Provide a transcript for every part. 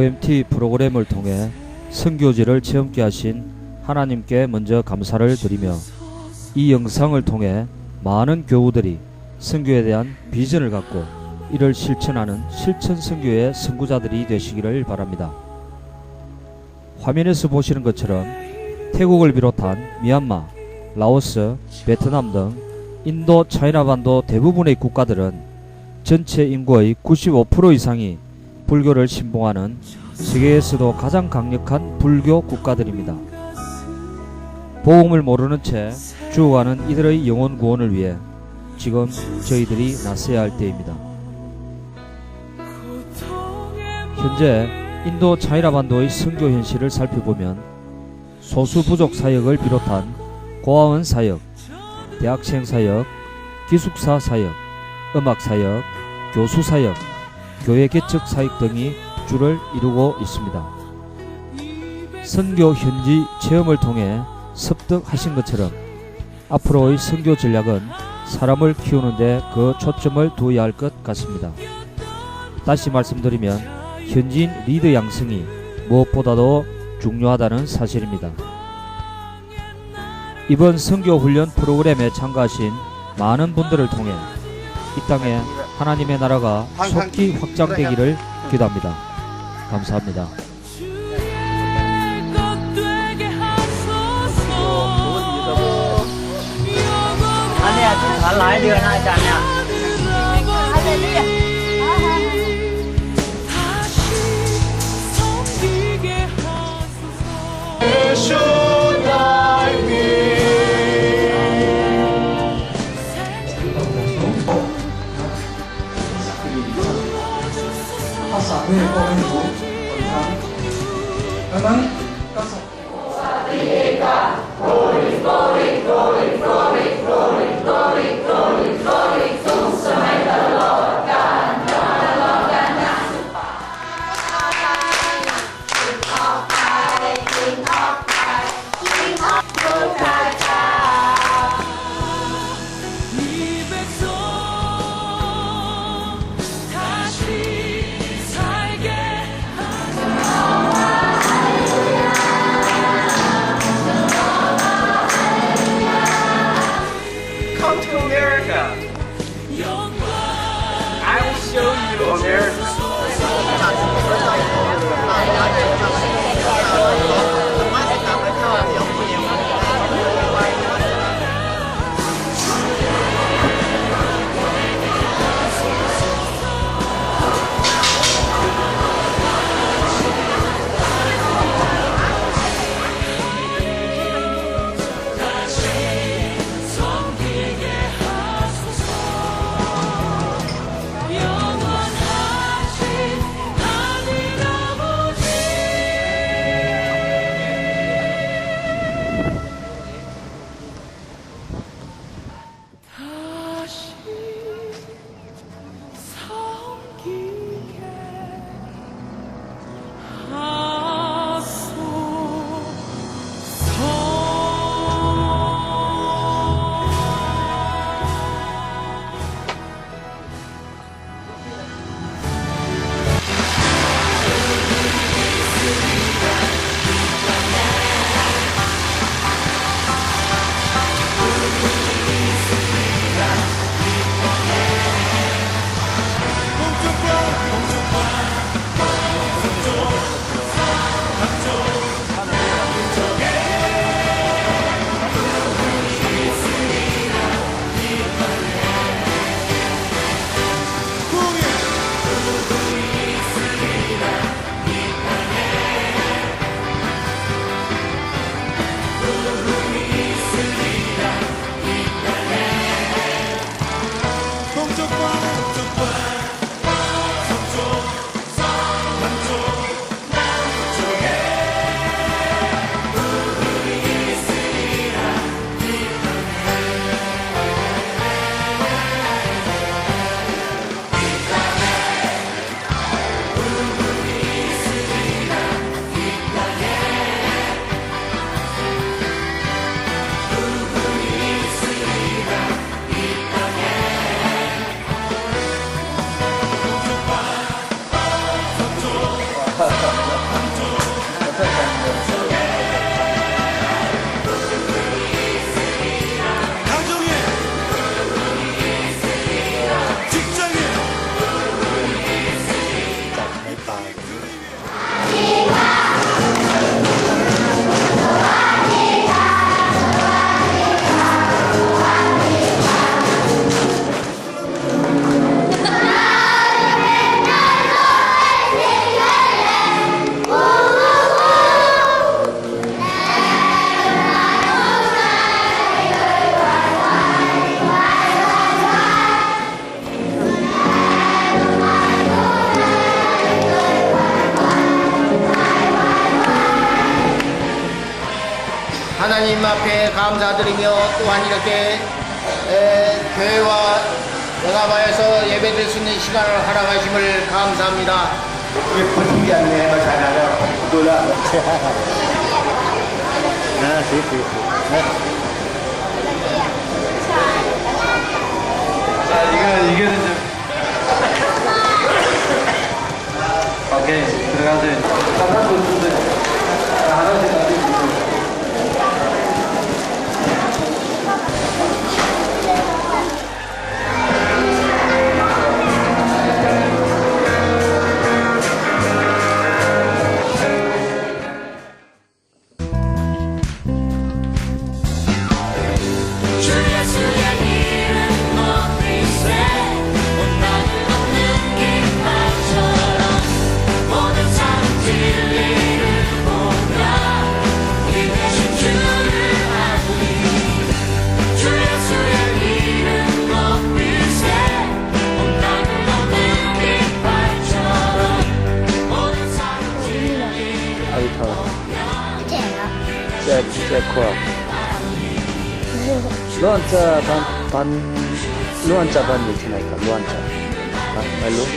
OMT 프로그램을 통해 선교지를 체험케 하신 하나님께 먼저 감사를 드리며 이 영상을 통해 많은 교우들이 선교에 대한 비전을 갖고 이를 실천하는 실천 선교의 선구자들이 되시기를 바랍니다. 화면에서 보시는 것처럼 태국을 비롯한 미얀마, 라오스, 베트남 등 인도 차이나반도 대부분의 국가들은 전체 인구의 95% 이상이 불교를 신봉하는 세계에서도 가장 강력한 불교 국가들입니다. 복음을 모르는 채 죽어가는 이들의 영혼 구원을 위해 지금 저희들이 나서야 할 때입니다. 현재 인도 차이나반도의 선교 현실을 살펴보면 소수 부족 사역을 비롯한 고아원 사역, 대학생 사역, 기숙사 사역, 음악 사역, 교수 사역, 교회 개척 사역 등이 주를 이루고 있습니다. 선교 현지 체험을 통해 습득하신 것처럼 앞으로의 선교 전략은 사람을 키우는데 그 초점을 두어야 할 것 같습니다. 다시 말씀드리면 현지인 리더 양성이 무엇보다도 중요하다는 사실입니다. 이번 선교 훈련 프로그램에 참가하신 많은 분들을 통해 이 땅에 하나님의 나라가 속히 확장되기를 기도합니다. 감사합니다. passa a ver qual é o outro. Amém? Passa. show you on there. 감사드리며 또한 이렇게 에, 교회와 연합하여서 예배드릴 수 있는 시간을 허락하심을 감사합니다. 자, 이거, 이거는 좀. 오케이, 들어가세요. 없는데. 하나씩 ล้วนจะปันปันล้วนจะปันอยู่ที่ไหนกันล้วนจะไม่รู้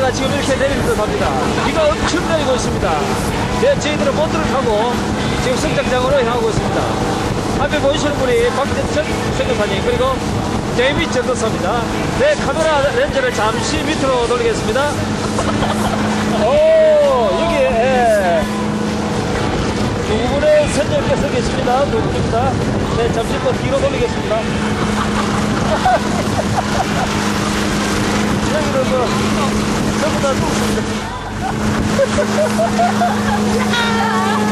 은혜가 지금 이렇게 내리는 듯합니다. 비가 엄청 내리고 있습니다. 네, 저희들은 보트를 타고 지금 승장장으로 향하고 있습니다. 앞에 보이시는 분이 박재천 선교사님 그리고 데이빗 전도사입니다. 네, 카메라 렌즈를 잠시 밑으로 돌리겠습니다. 오, 여기 예. 두 분의 선녀께서 계십니다. 두 분입니다. 네, 잠시 또 뒤로 돌리겠습니다. 뭐 전부 다 누구십니다.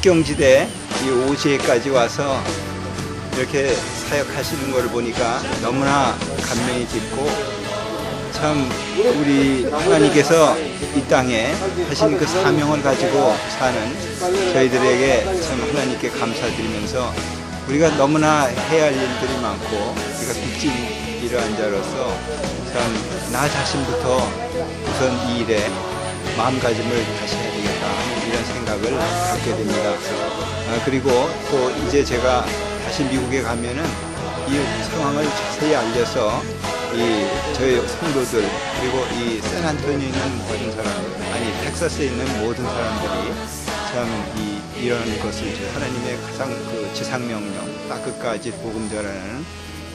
국경지대 이 오지에까지 와서 이렇게 사역하시는 것을 보니까 너무나 감명이 깊고 참 우리 하나님께서 이 땅에 하신 그 사명을 가지고 사는 저희들에게 참 하나님께 감사드리면서 우리가 너무나 해야 할 일들이 많고 우리가 빚진 이러한 자로서 참 나 자신부터 우선 이 일에 마음가짐을 다시 해야 되겠다 이런 생각을 갖게 됩니다. 아, 그리고 또 이제 제가 다시 미국에 가면은 이 상황을 자세히 알려서 이 저희 성도들 그리고 이 샌안토니에 있는 모든 사람 아니 텍사스에 있는 모든 사람들이 참 이 이런 것을 하나님의 가장 그 지상명령 딱 끝까지 복음 전하는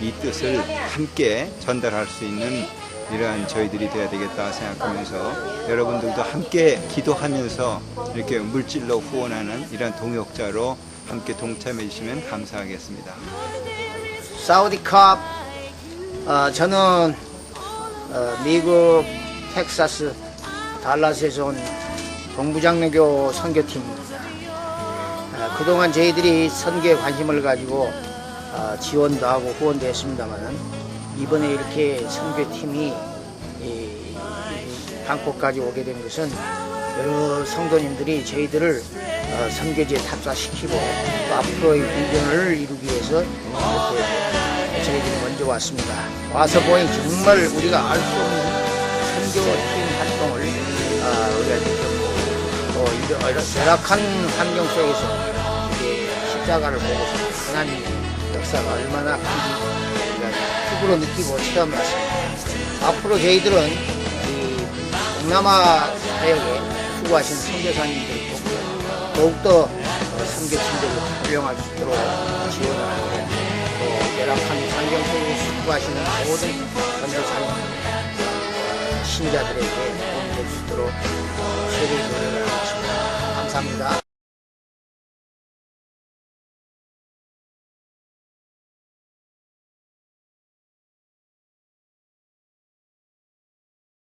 이 뜻을 함께 전달할 수 있는 이러한 저희들이 돼야 되겠다 생각하면서 여러분들도 함께 기도하면서 이렇게 물질로 후원하는 이런 동역자로 함께 동참해 주시면 감사하겠습니다. 사우디캅 어, 저는 어, 미국 텍사스 달라스에서 온 동부장로교 선교팀입니다. 어, 그동안 저희들이 선교에 관심을 가지고 어, 지원도 하고 후원도 했습니다만 이번에 이렇게 선교팀이 이, 이 방콕까지 오게 된 것은 여러 성도님들이 저희들을 어, 선교지에 탑사시키고 또 앞으로의 비전을 이루기 위해서 이렇게 저희들이 먼저 왔습니다. 와서 보니 정말 우리가 알 수 없는 선교 팀 활동을 아, 우리가 느꼈고 또 이런 열악한 환경 속에서 십자가를 보고 하나님 역사가 얼마나 큰지 피부로 느끼고 체험했습니다. 앞으로 저희들은 이 동남아 사역에 수고하신 선교사님들 보고 더욱더 어, 선교팀들을 활용할 수 있도록 지원을 하고 또 열악한 환경 속에 수고하시는 모든 선교사님 어, 신자들에게 도움될 수 있도록 최대의 노력을 하겠습니다. 감사합니다.